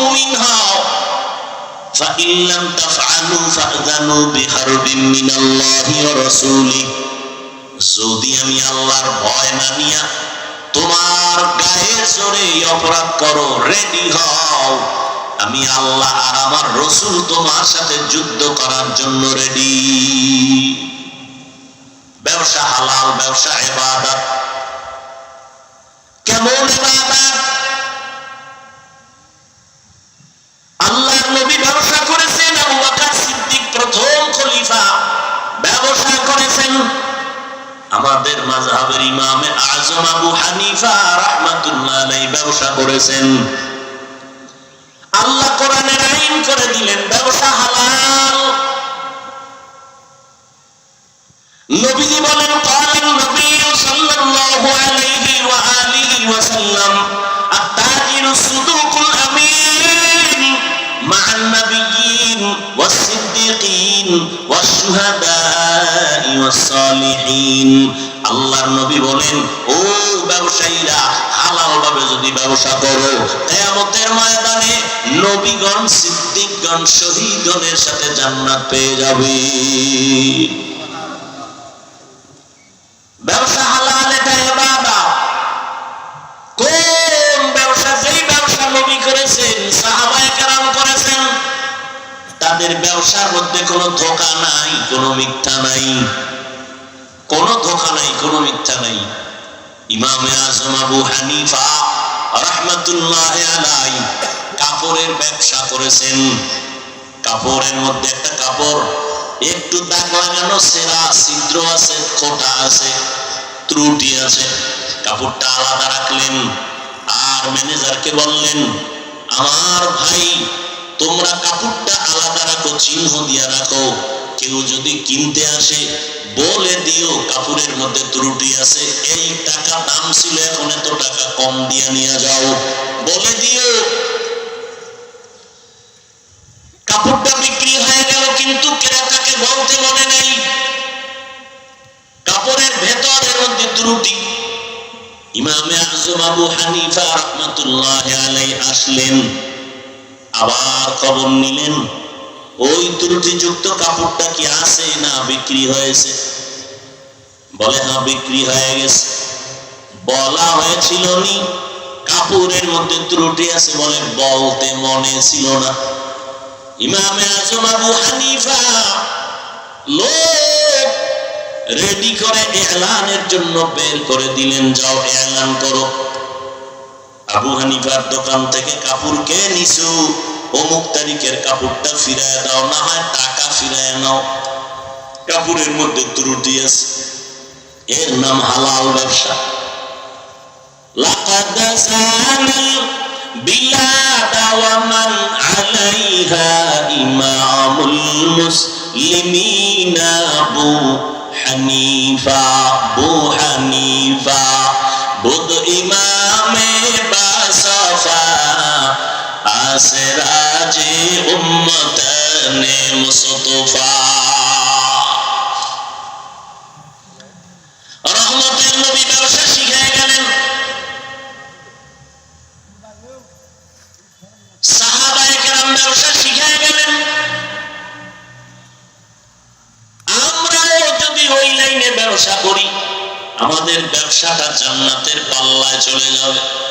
প্রকৃত মুমিন হও فإن لم تفعلوا فأذنوا بحرب من الله ورسوله যদি আমি আল্লাহর ভয় না নিয়া তোমার গায়ে জোরে এই অপরাধ করো রেডি হও আমি আল্লাহ আর আমার রসুল তোমার সাথে যুদ্ধ করার জন্য রেডি ব্যবসা হালাল ব্যবসা এবাদত আমাদের মাযহাবের ইমামে আজম আবু হানিফা রাহমাতুল্লাহ আলাইহি ব্যবসা করেছেন আল্লাহ কোরআনের আইন করে দিলেন ব্যবসা হালাল নবীজি বলেন قال النبي صلى الله عليه وآله وسلم التاجر الصدوق الأمين مع النبيين والصديقين والشهداء والصالحين আল্লাহর নবী বলেন, ও ব্যবসায়ীরা হালাল ভাবে যদি ব্যবসা করো, কিয়ামতের ময়দানে নবীগণ, সিদ্দিকগণ শহীদগণের সাথে জান্নাত পেয়ে যাবে। ব্যবসা হালাল কোন ব্যবসা, যেই ব্যবসা নবী করেছেন, সাহাবায়ে করেছেন, তাদের ব্যবসার মধ্যে কোনো ধোকা নাই, কোনো মিথ্যা নাই। কোনো ধোকা নাই, কোনো মিথ্যা নাই। ইমামে আজম আবু হানিফা রাহমাতুল্লাহ আলাই কাপড়ের ব্যবসা করেছেন। কাপড়ের মধ্যে একটা কাপড়, একটু দাগ লাগানো সেরা, ছিদ্র আছে খোটা আছে, ত্রুটি আছে, কাপড়টা আলাদা রাখলেন। আর ম্যানেজারকে বললেন, আমার ভাই, তোমরা কাপড়টা আলাদা রাখো, চিহ্ন দিয়া রাখো। কেউ যদি কিনতে আসে, বলে দিও কাপড়ের মধ্যে ত্রুটি আছে। এই টাকা দাম ছিল, এখন এত টাকা কম দিয়া নিয়ে যাও। বলে দিও। কাপড়টা বিক্রি হয়ে গেল, কিন্তু ক্রেতাকে বলতে মনে নেই। কাপড়ের ভেতরের মধ্যে ত্রুটি। ইমামে আজম আবু হানিফা রহমতুল্লাহ আলাই আসলেন, আবার খবর নিলেন। ওই ত্রুটিযুক্ত কাপড়টা কি আছে না বিক্রি হয়েছে? বলে হ্যাঁ বিক্রি হয়ে গেছে। বলা হয়েছিল নি, কাপড়ের মধ্যে ত্রুটি আছে বলে বলতে মনে ছিল না। ইমামে আজম আবু হানিফা লোক রেডি করে এলানের জন্য বের করে দিলেন, যাও এলান করো। আবু হানিফার দোকান থেকে কাপড় কে নিছু? অমুক তারিখের কাপড়টা ফিরায় দাও না হয় টাকা ফিরায় নাও কাপড়ের মধ্যে ত্রুটি আছে এর নাম হালাল ব্যবসা লাকাদ সানাল بلاد ومن عليها إمام المسلمين أبو حنيفة أبو حنيفة بود إمام بصفا से राजी उम्मत ने রহমতের নবী ব্যবসা শিখে গেলেন। সাহাবায়ে কেরাম ব্যবসা শিখে গেলেন। আমরাও যদি ওই লাইনে ব্যবসা করি, আমাদের ব্যবসাটা জান্নাতের পাল্লায় চলে যাবে।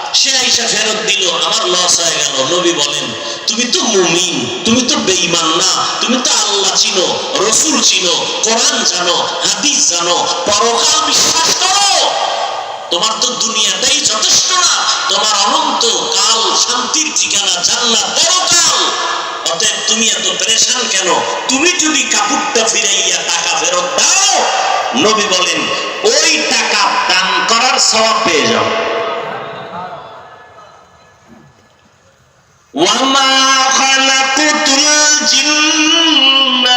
সে আইসা ফেরত দিল, আমার লস হয়ে গেল। নবী বলেন, তুমি তো মুমিন, তুমি তো বেঈমান না, তুমি তো আল্লাহ চিনো, রসুল চিনো, কোরআন জানো, হাদিস জানো, পরকাল বিশ্বাস করো। তোমার তো দুনিয়াটাই যথেষ্ট না, তোমার অনন্ত কাল শান্তির ঠিকানা জান্নাত, পরকাল। অতএব তুমি এত পরেশান কেন? তুমি যদি কাপড়টা ফিরাইয়া টাকা ফেরত দাও, নবী বলেন, ওই টাকা দান করার সওয়াব পেয়ে যাও। وما خلقت الجن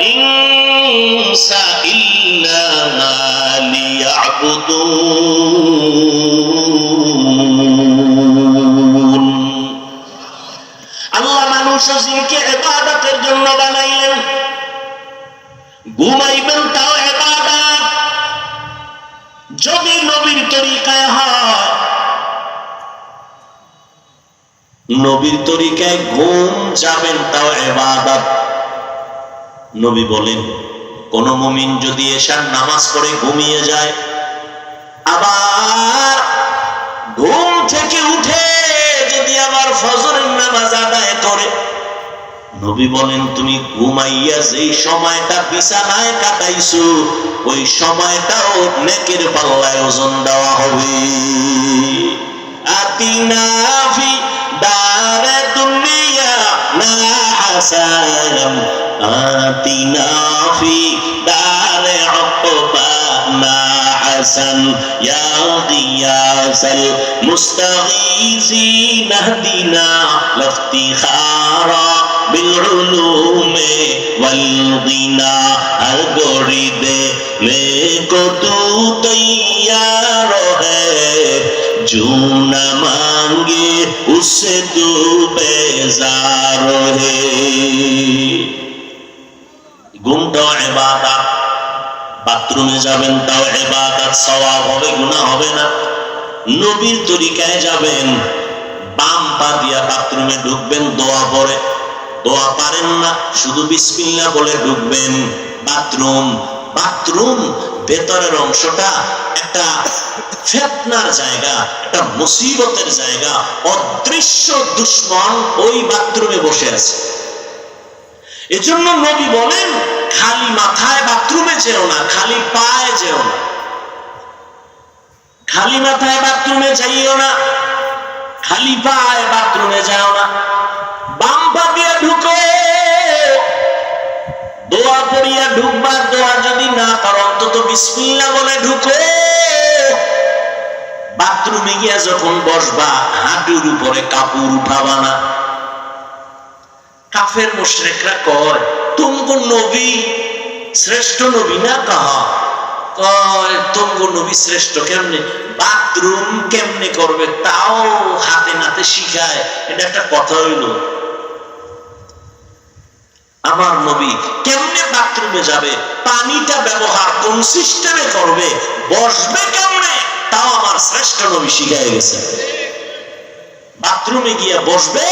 والإنس إلا ليعبدون নবীর তরিকায় ঘুম যাবেন, তাও এবাদত। নবী বলেন, কোন মুমিন যদি এশার নামাজ পড়ে ঘুমিয়ে যায়, আবার ঘুম থেকে উঠে যদি আবার ফজরের নামাজ আদায় করে, নবী বলেন, তুমি ঘুমাইয়া যেই সময়টা বিছানায় কাটাইছো, ওই সময়টাও নেকের পাল্লায় ওজন দেওয়া হবে। أتنا في دار الدنيا ما حسنا أتنا في دار عقبى ما حسن. يا غياث المستغيثين اهدنا لافتخارا بالعلوم والغنى. الغريب সে ডুবে যারো হে ঘুমটাও বাথরুমে যাবেন তাও এবাদাত, সওয়াব হবে, গুনাহ হবে না। নবীর তরিকায় যাবেন, বাম পা দিয়া বাথরুমে ঢুকবেন, দোয়া পরে। দোয়া পারেন না, শুধু বিসমিল্লা বলে ঢুকবেন, বাথরুম বাথরুম ভেতরের অংশটা একটা ফেতনার জায়গা, একটা মুসিবতের জায়গা, অদৃশ্য দুশ্মন ওই বাথরুমে বসে আছে। এজন্য নবী বলেন, খালি মাথায় বাথরুমে যেও না, খালি পায়ে যেও না। খালি মাথায় বাথরুমে যাইও না, খালি পায়ে বাথরুমে যাও না। বাম পা দিয়ে ঢুকো, দোয়া পড়িয়া ঢুকবার দোয়া যদি না পারো অন্তত বিসমিল্লাহ বলে ঢুকো বাথরুমে গিয়া যখন বসবা, হাঁটুর উপরে কাপড় উঠাবা না। কাফের মুশরিকরা কয়, তুমগো নবী শ্রেষ্ঠ নবী না কাহা? কয়, তুমগো নবী শ্রেষ্ঠ কেমনে? বাথরুম কেমনে করবে? তাও হাতে নাতে শিখায়। এটা একটা কথা হইল। আমার নবী কেমনে বাথরুমে যাবে? পানিটা ব্যবহার কোন সিস্টেমে করবে? বসবে কেমনে? তাও আমার শ্রেষ্ঠ নবী শিখাই গেছে বাথরুমে গিয়ে বসবে,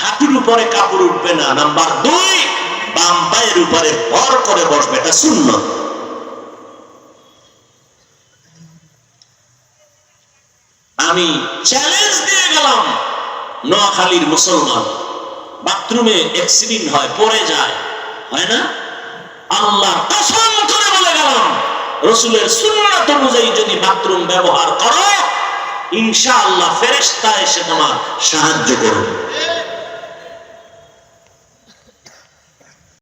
হাঁটুর উপরে কাপড় উঠবে না। নাম্বার দুই, বাম পায়ের উপরে ভর করে বসবে। এটা শূন্য আমি চ্যালেঞ্জ দিয়ে গেলাম, নোয়াখালীর মুসলমান। বাথরুমে অ্যাক্সিডেন্ট হয়, পড়ে যায়। হয় না? আল্লাহ কসম করে বলে গেলাম রসুলের সুন্নাত অনুযায়ী যদি বাথরুম ব্যবহার করো, ইনশাআল্লাহ ফেরেশতা এসে তোমার সাহায্য করবে।